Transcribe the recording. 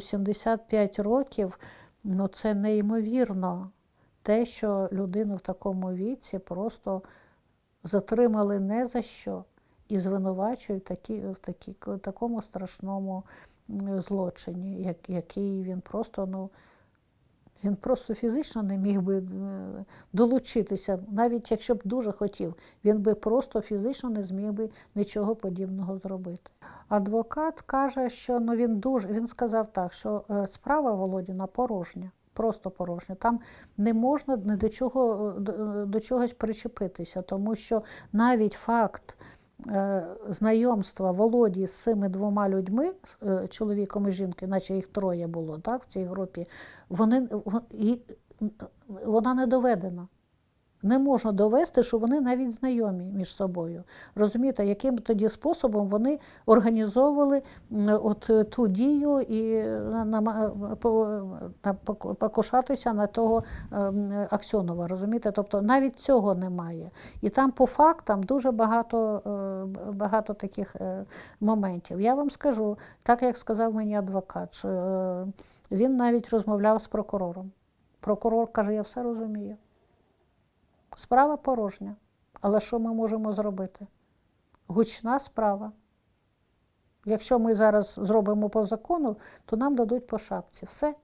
75 років ну це неймовірно. Те, що людину в такому віці просто затримали не за що і звинувачують такі, в такі, такому страшному злочині, як, який він просто, ну, він просто фізично не міг би е, долучитися, навіть якщо б дуже хотів, він би просто фізично не зміг би нічого подібного зробити. Адвокат каже, що ну він дуже він сказав так, що е, справа Володіна порожня, просто порожня. Там не можна ні до чого е, до, до чогось причепитися, тому що навіть факт знайомства Володі з цими двома людьми, е, чоловіком і жінкою, наче їх троє було так, в цій групі, вони, і, вона не доведена. Не можна довести, що вони навіть знайомі між собою. Розумієте, яким тоді способом вони організовували от е, ту дію і е, на- покушатися на того ем, Аксьонова. Розумієте? Тобто навіть цього немає. І там по фактам дуже багато, е, багато таких е, моментів. Я вам скажу, так як сказав мені адвокат, що е, він навіть розмовляв з прокурором. Прокурор каже, я все розумію. Справа порожня. Але що ми можемо зробити? Гучна справа. Якщо ми зараз зробимо по закону, то нам дадуть по шапці. Все.